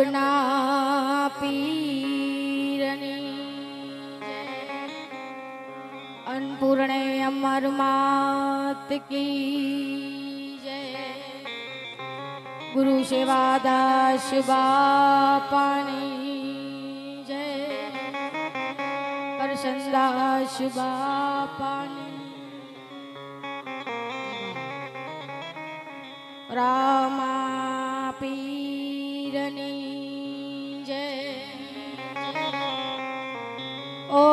પરબના પીરની જય. અન્નપૂર્ણે અમર માત કી જય ગુરુ સેવાદાસ બાપાની જય કરસનદાસ બાપાની રામા પીરની ઓમ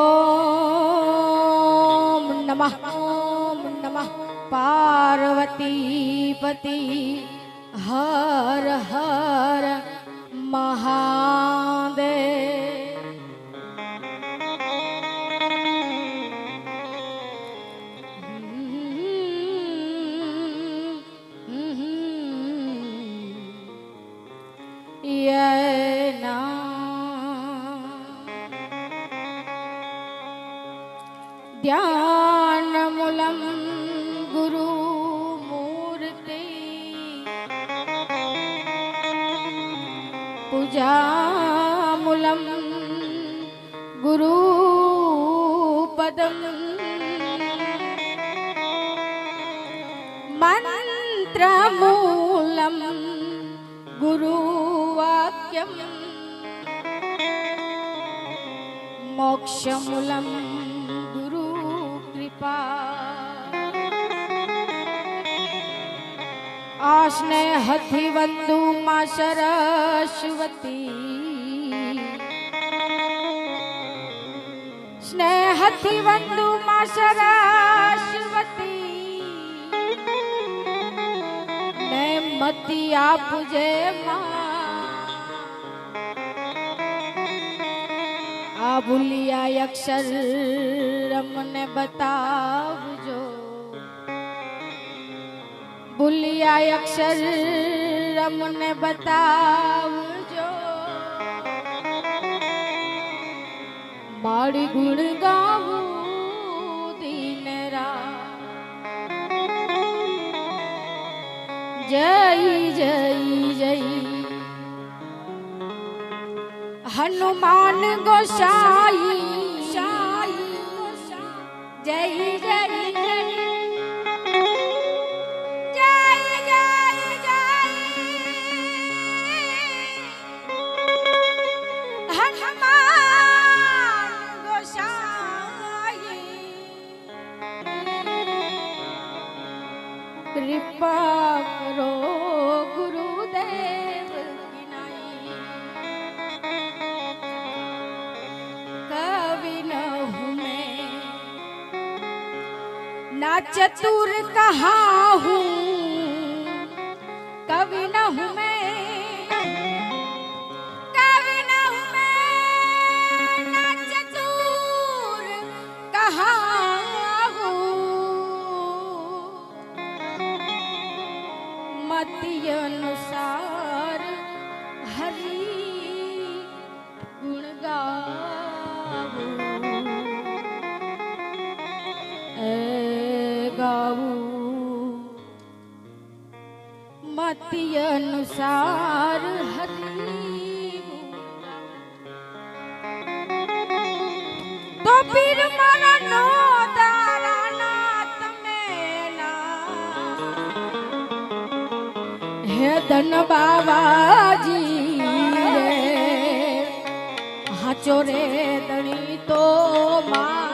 નમઃ ઓમ નમઃ. પાર્વતી પતિ હર હર મહાદેવ मन्त्रमूलं गुरुवाक्यं मोक्षमूलं गुरुकृपा आश्ने हति वन्दु मा सरस्वती स्नेहति वन्दु मा सरस्वती पतिया पूजे भूलिया अक्षर रमने बतावजो भूलिया अक्षर रमने बतावजो माड़ी गुण गावो जय जय। हनुमान गोसाई जय जय। चतुर कहा हूँ? ધન બાબાજી રે હાચો રે દણી તો મારે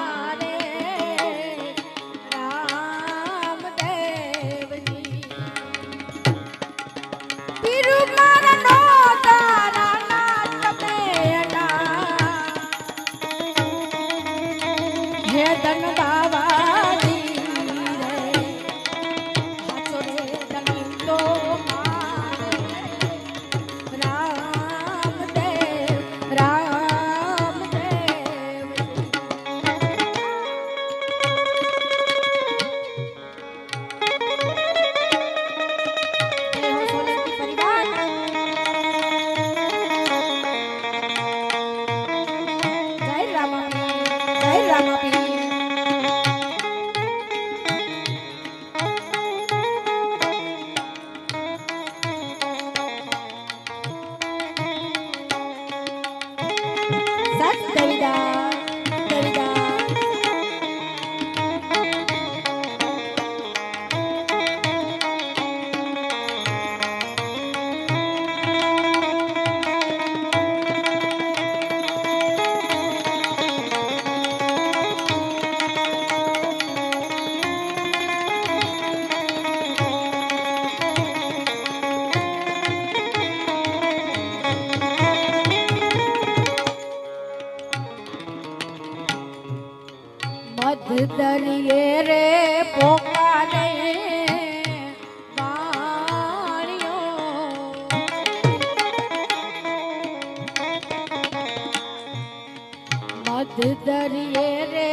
દરિયે રે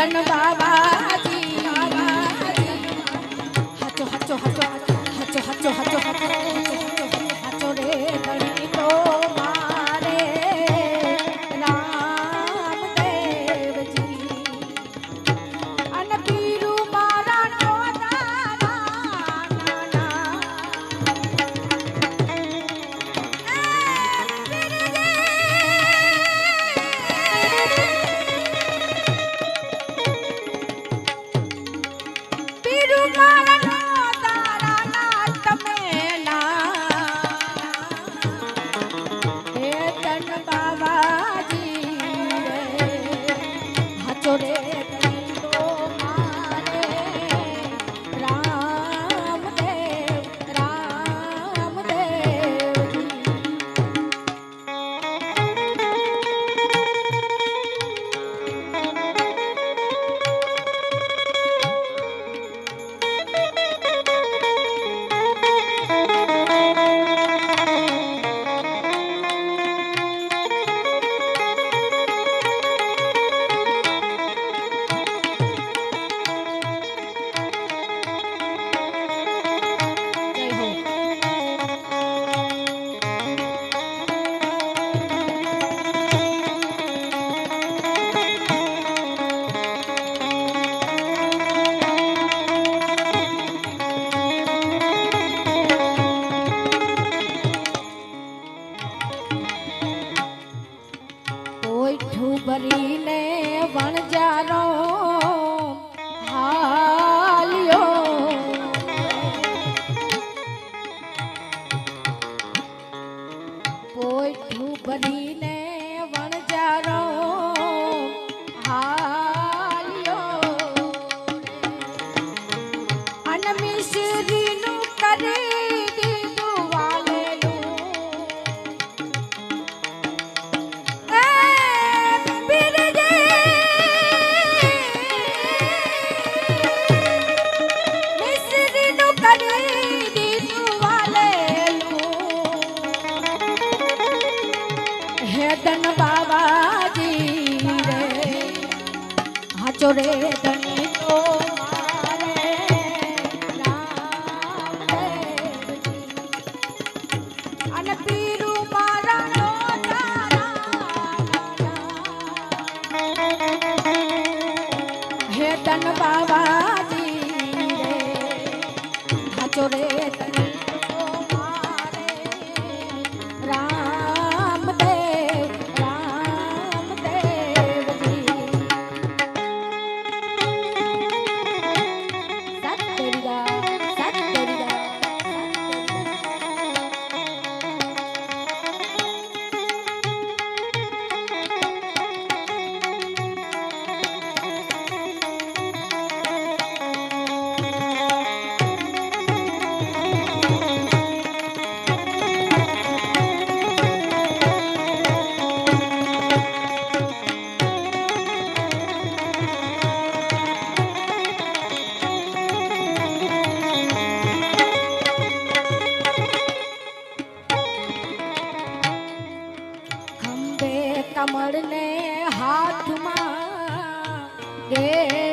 चो हचो हचो हचो हचो हटो ધન બાવાજી રે. હાચો રે ધન કમળને હાથમાં રેડિયો